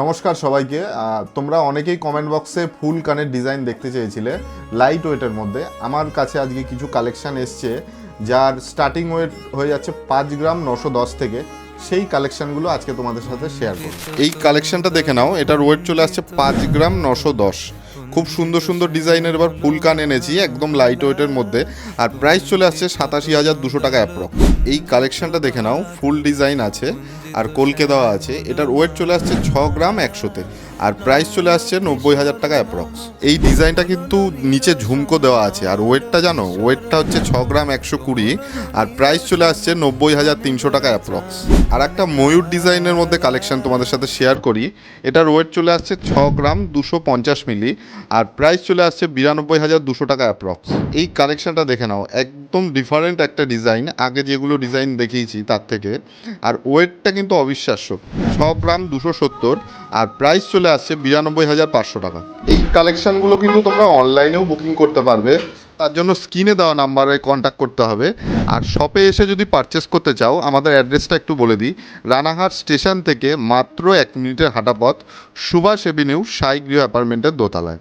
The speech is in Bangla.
নমস্কার সবাইকে। তোমরা অনেকেই কমেন্ট বক্সে ফুল কানের ডিজাইন দেখতে চেয়েছিলে লাইট ওয়েটের মধ্যে। আমার কাছে আজকে কিছু কালেকশান এসছে, যার স্টার্টিং ওয়েট হয়ে যাচ্ছে পাঁচ গ্রাম নশো দশ থেকে। সেই কালেকশানগুলো আজকে তোমাদের সাথে শেয়ার করব। এই কালেকশানটা দেখে নাও, এটার ওয়েট চলে আসছে পাঁচ গ্রাম নশো দশ। খুব সুন্দর সুন্দর ডিজাইনের এবার ফুলকান এনেছি, একদম লাইট ওয়েটের মধ্যে। আর প্রাইস চলে আসছে সাতাশি হাজার দুশো টাকা অ্যাপ্রক্স এই কালেকশনটা দেখে নাও ফুল ডিজাইন আছে, আর কলকে দেওয়া আছে। এটার ওয়েট চলে আসছে ছ গ্রাম একশোতে। আর প্রাইস চলে আসছে নব্বই হাজার টাকা অ্যাপ্রক্স এই ডিজাইনটা কিন্তু নিচে ঝুমকো দেওয়া আছে। আর ওয়েটটা জানো, ওয়েটটা হচ্ছে ছ গ্রাম একশো কুড়ি, আর প্রাইস চলে আসছে নব্বই হাজার তিনশো টাকা অ্যাপ্রক্স আর একটা ময়ূর ডিজাইনের মধ্যে কালেকশন তোমাদের সাথে শেয়ার করি। এটার ওয়েট চলে আসছে ছ গ্রাম দুশো পঞ্চাশ মিলি আর প্রাইস চলে আসছে বিরানব্বই হাজার দুশো টাকা অ্যাপ্রক্স এই কালেকশনটা দেখে নাও, একদম ডিফারেন্ট একটা ডিজাইন আগে যেগুলো ডিজাইন দেখিয়েছি তার থেকে। আর ওয়েটটা কিন্তু অবিশ্বাস্য। ছ গ্রাম দুশো সত্তর, আর প্রাইস চলে আসছে বিরানব্বই হাজার পাঁচশো টাকা। এই কালেকশনগুলো কিন্তু তোমরা অনলাইনেও বুকিং করতে পারবে। তার জন্য স্ক্রিনে দেওয়া নাম্বারে কন্ট্যাক্ট করতে হবে। আর শপে এসে যদি পারচেস করতে চাও, আমাদের অ্যাড্রেসটা একটু বলে দিই। রানাঘাট স্টেশন থেকে মাত্র এক মিনিটের হাঁটা পথ সুভাষ এভিনিউ সাই গৃহ অ্যাপার্টমেন্টের দোতলায়।